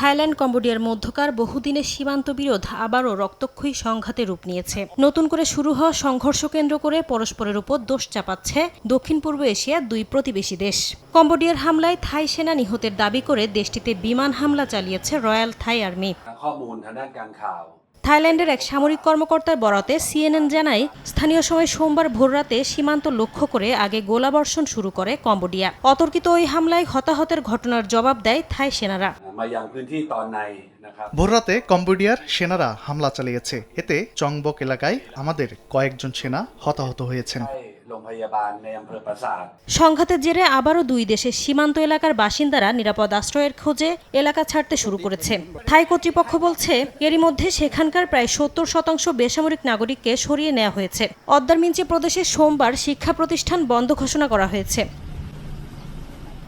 Thailand, কম্বোডিয়ার মধ্যকার বহুদিনের সীমান্ত বিরোধ আবারও রক্তক্ষয়ী সংঘাতে রূপ নিয়েছে। নতুন করে শুরু হওয়া সংঘর্ষ কেন্দ্র করে পরস্পরের উপর দোষ চাপাচ্ছে দক্ষিণ পূর্ব এশিয়ার দুই প্রতিবেশী দেশ। কম্বোডিয়ার হামলায় থাই সেনা নিহতের দাবি করে দেশটিতে বিমান হামলা চালিয়েছে রয়্যাল থাই আর্মি। থাইল্যান্ডের এক সামরিক কর্মকর্তার বরাতে সিএনএন জানায়, স্থানীয় সময় সোমবার ভোররাতে সীমান্ত লক্ষ্য করে আগে গোলাবর্ষণ শুরু করে কম্বোডিয়া। অতর্কিত ওই হামলায় হতাহতের ঘটনার জবাব দেয় থাই সেনারা। ভোররাতে কম্বোডিয়ার সেনারা হামলা চালিয়েছে। এতে চংবক এলাকায় আমাদের কয়েকজন সেনা হতাহত হয়েছেন। সংঘাতের জেরে আবারও দুই দেশের সীমান্ত এলাকার বাসিন্দারা নিরাপদ আশ্রয়ের খোঁজে এলাকা ছাড়তে শুরু করেছে। থাই কর্তৃপক্ষ বলছে, এরই মধ্যে সেখানকার প্রায় সত্তর শতাংশ বেসামরিক নাগরিককে সরিয়ে নেওয়া হয়েছে। অদ্দারমিঞ্চি প্রদেশে সোমবার শিক্ষা প্রতিষ্ঠান বন্ধ ঘোষণা করা হয়েছে।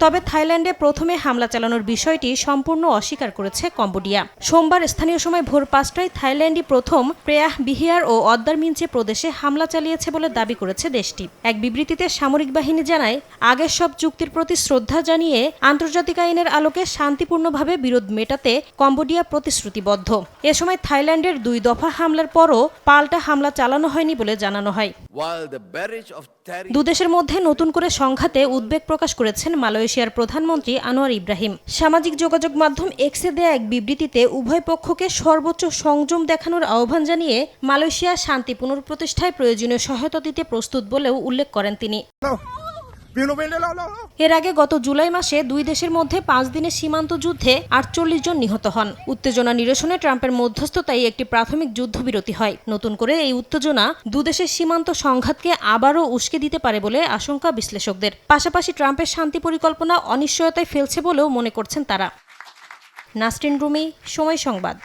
তবে থাইল্যান্ডে প্রথমে হামলা চালানোর বিষয়টি সম্পূর্ণ অস্বীকার করেছে কম্বোডিয়া। সোমবার স্থানীয় সময় ভোর পাঁচটায় থাইল্যান্ডই প্রথম প্রেয়াহ বিহিয়ার ও অদ্দারমিঞ্চে প্রদেশে হামলা চালিয়েছে বলে দাবি করেছে দেশটি। এক বিবৃতিতে সামরিক বাহিনী জানায়, আগের সব চুক্তির প্রতি শ্রদ্ধা জানিয়ে আন্তর্জাতিক আইনের আলোকে শান্তিপূর্ণভাবে বিরোধ মেটাতে কম্বোডিয়া প্রতিশ্রুতিবদ্ধ। এ সময় থাইল্যান্ডের দুই দফা হামলার পরও পাল্টা হামলা চালানো হয়নি বলে জানানো হয়। দুদেশের মধ্যে নতুন করে সংঘাতে উদ্বেগ প্রকাশ করেছেন মালয়েশিয়ার প্রধানমন্ত্রী আনোয়ার ইব্রাহিম। সামাজিক যোগাযোগ মাধ্যম এক্সে দেয়া এক বিবৃতিতে উভয় পক্ষকে সর্বোচ্চ সংযম দেখানোর আহ্বান জানিয়ে মালয়েশিয়া শান্তি পুনঃপ্রতিষ্ঠায় প্রয়োজনীয় সহায়তা দিতে প্রস্তুত বলেও উল্লেখ করেন তিনি। এর আগে গত জুলাই মাসে দুই দেশের মধ্যে পাঁচ দিনের সীমান্ত যুদ্ধে আটচল্লিশ জন নিহত হন। উত্তেজনা নিরসনে ট্রাম্পের মধ্যস্থতায় একটি প্রাথমিক যুদ্ধবিরতি হয়। নতুন করে এই উত্তেজনা দুদেশের সীমান্ত সংঘাতকে আবারও উস্কে দিতে পারে বলে আশঙ্কা বিশ্লেষকদের। পাশাপাশি ট্রাম্পের শান্তি পরিকল্পনা অনিশ্চয়তায় ফেলছে বলেও মনে করছেন তারা। নাসরিন রুমি, সময় সংবাদ।